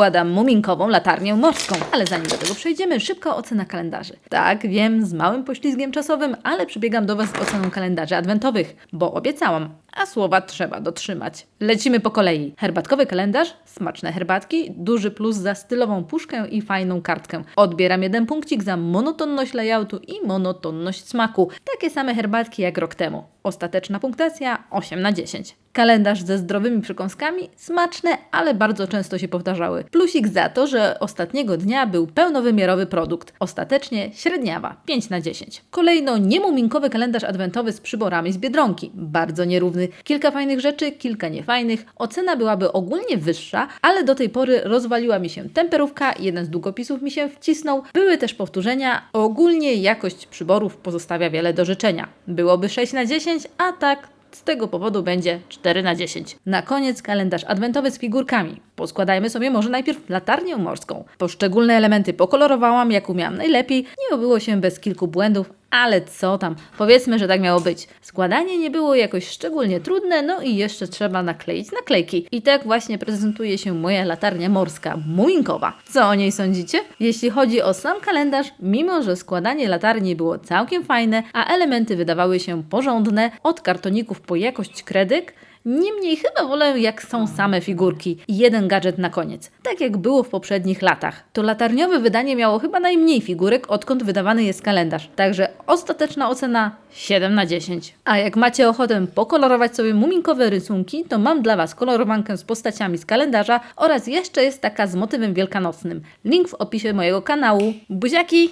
składam muminkową latarnię morską. Ale zanim do tego przejdziemy, szybka ocena kalendarzy. Tak, wiem, z małym poślizgiem czasowym, ale przybiegam do Was z oceną kalendarzy adwentowych, bo obiecałam, a słowa trzeba dotrzymać. Lecimy po kolei. Herbatkowy kalendarz, smaczne herbatki, duży plus za stylową puszkę i fajną kartkę. Odbieram jeden punkcik za monotonność layoutu i monotonność smaku. Takie same herbatki jak rok temu. Ostateczna punktacja 8 na 10. Kalendarz ze zdrowymi przekąskami, smaczne, ale bardzo często się powtarzały. Plusik za to, że ostatniego dnia był pełnowymiarowy produkt. Ostatecznie średniawa 5 na 10. Kolejno niemuminkowy kalendarz adwentowy z przyborami z Biedronki. Bardzo nierówny. Kilka fajnych rzeczy, kilka niefajnych. Ocena byłaby ogólnie wyższa, ale do tej pory rozwaliła mi się temperówka, jeden z długopisów mi się wcisnął. Były też powtórzenia. Ogólnie jakość przyborów pozostawia wiele do życzenia. Byłoby 6 na 10, a tak z tego powodu będzie 4 na 10. Na koniec kalendarz adwentowy z figurkami. Poskładajmy sobie może najpierw latarnię morską. Poszczególne elementy pokolorowałam jak umiałam najlepiej. Nie obyło się bez kilku błędów, ale co tam, powiedzmy, że tak miało być. Składanie nie było jakoś szczególnie trudne, no i jeszcze trzeba nakleić naklejki. I tak właśnie prezentuje się moja latarnia morska, muminkowa. Co o niej sądzicie? Jeśli chodzi o sam kalendarz, mimo że składanie latarni było całkiem fajne, a elementy wydawały się porządne, od kartoników po jakość kredyk, Niemniej chyba wolę jak są same figurki i jeden gadżet na koniec, tak jak było w poprzednich latach. To latarniowe wydanie miało chyba najmniej figurek, odkąd wydawany jest kalendarz, także ostateczna ocena 7 na 10. A jak macie ochotę pokolorować sobie muminkowe rysunki, to mam dla Was kolorowankę z postaciami z kalendarza oraz jeszcze jest taka z motywem wielkanocnym. Link w opisie mojego kanału. Buziaki!